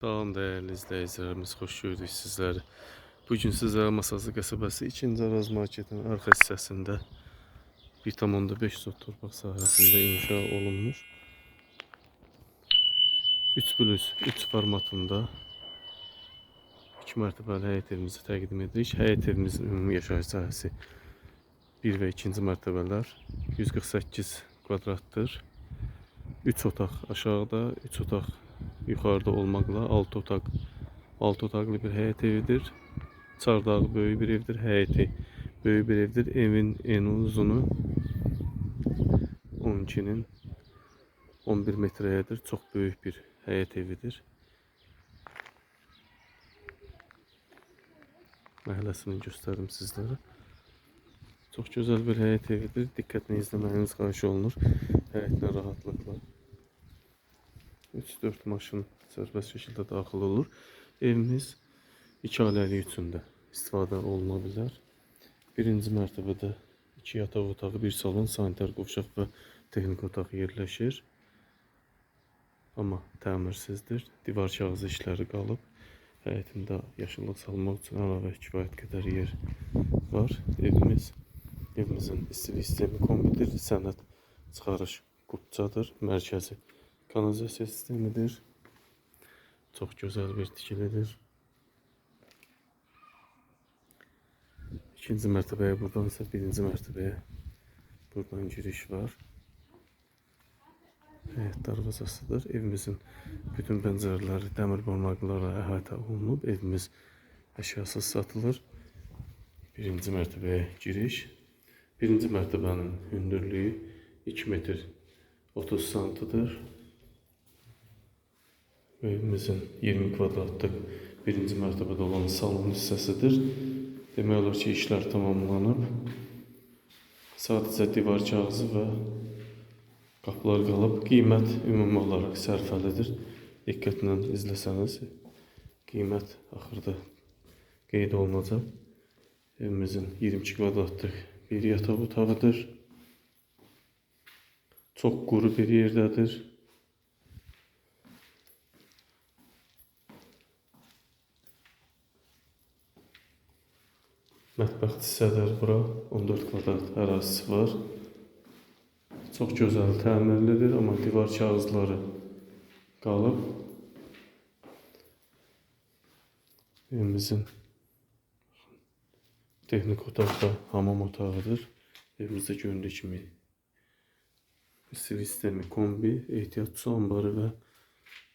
Salam değerli izleyicilerimiz, hoş gördük sizleri. Bugün sizlere Masazlı qəsəbəsi 2-ci Araz marketin arxa hissəsində 1,5 sot torpaq sahəsində inşa olunmuş 3 plus 3 formatında 2 mərtəbəli həyət evimizi təqdim edirik. Həyət evimizin ümumi yaşayış sahəsi 1 və 2-ci mərtəbələr 148 kvadratdır. 3 otaq aşağıda, 3 otaq yukarıda olmakla 6 otak 6 otaklı bir həyət evidir. Çardağı böyük bir evdir, həyəti böyük bir evdir. Evin en uzunu 12'nin 11 metreyədir. Çox böyük bir həyət evidir. Məhəlləsini göstərim sizlərə. Çox gözəl bir həyət evidir. Diqqətlə izləməyiniz xahiş olunur. Həyətinə rahatlıqla 3-4 maşın sərbəst şəkildə daxil olur. Evimiz 2 ailəlik üçün də istifadə oluna bilər. Birinci mərtəbədə 2 yataq otağı, 1 salon, sanitar qovşaq və texnik otaq yerləşir. Amma təmirsizdir. Divar kağızı işləri qalıb. Həyətində yaşıllıq salmaq üçün əlavə kifayət qədər yer var. Evimiz evimizin istilik sistemi kombidir. Sənəd çıxarış qubçadır. Mərkəzi kanalizasiya sistemidir. Çox gözəl bir tikilidir. İkinci mərtəbəyə buradan isə birinci mərtəbəyə buradan giriş var. Həyət darvazasıdır. Evimizin bütün pəncərələri dəmir barmaqlarla əhatə olunub. Evimiz əşyasız satılır. Birinci mərtəbəyə giriş. Birinci mərtəbənin hündürlüyü 2 metr 30 Evimizin 20 kvadratlıq birinci mərtəbədə olan salon hissəsidir. Demək olar ki, işlər tamamlanıb. Sadəcə divar kağızı və qapılar qalıb. Qiymət ümumi olaraq sərfəlidir. Diqqətlə izləsəniz, qiymət axırda qeyd olunacaq. Evimizin 22 kvadratlıq bir yataq otağıdır. Çox quru bir yerdədir. Mətbəx hissədir bura. 14 kvadrat ərazisi var. Çox gözəl təmirlidir, amma divar kağızları qalıb. Evimizin texnik otaq da hamam otağıdır. Evimizdə göründüyü kimi istilik sistemi kombi, ehtiyat su ambarı və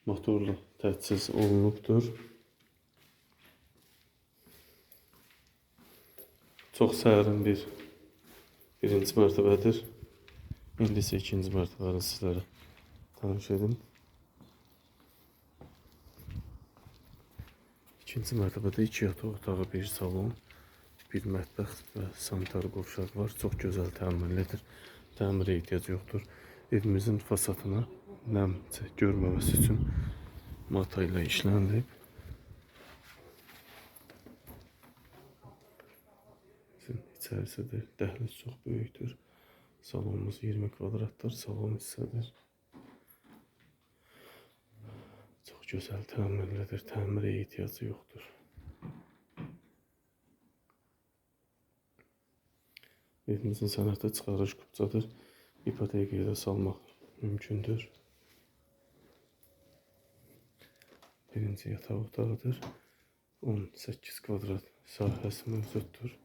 motorla təchiz olunubdur. Çox sərin bir birinci mərtəbədir. İndi isə ikinci mərtəbəni sizlərə tanış edim. İkinci mərtəbədə iki yataq otağı, bir salon, bir mətbəx və sanitar qovşaq var. Çox gözəl təmirlidir. Təmirə ehtiyac yoxdur. Evimizin fasadına nəm görməməsi üçün mata ilə işlənilib. Bizim içərisidir. Dəhliz çox böyükdür. Salonumuz 20 kvadratdır. Salon hissədir. Çox gözəl təmirlidir. Təmirə ehtiyacı yoxdur. Evimizin sənətə çıxarış qubcadır. İpotekaya da salmaq mümkündür. Birinci yataq otağıdır. 18 kvadrat sahəsi mövcuddur.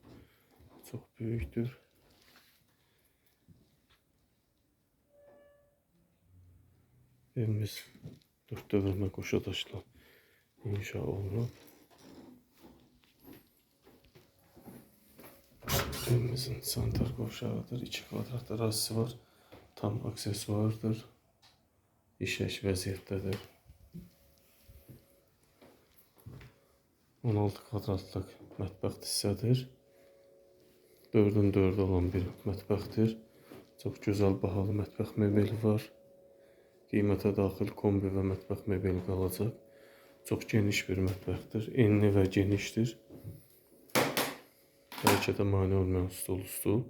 Çox böyükdür. Evimiz dörd dövrmə qoşa daşla inşa olunub. Evimizin sanitar qovşağıdır. 2 kvadrat ərazisi var. Tam aksesuardır. İşləş vəziyyətdədir. 16 kvadratlıq mətbəx hissədir. 4-ün 4 olan bir mətbəxdir. Çox gözəl bahalı mətbəx mebeli var. Qiymətə daxil kombi və mətbəx mebeli qalacaq. Çox geniş bir mətbəxdir. Enli və genişdir. Hərəkətə mane olmayan stol stul.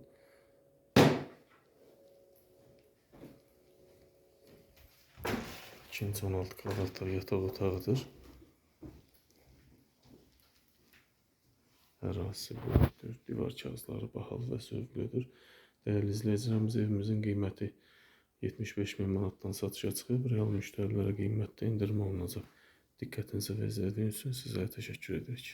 İkinci 16 kvadratlıq yataq otağıdır. Ərazisi böyükdür. Divar kağızları bahalı və zövqlüdür. Dəyərli izləyicilərimiz, evimizin qiyməti 75 min manatdan satışa çıxıb. Real müştərilərə qiymətdə endirim olunacaq. Diqqətinizə və izlədiyiniz üçün sizlərə təşəkkür edirik.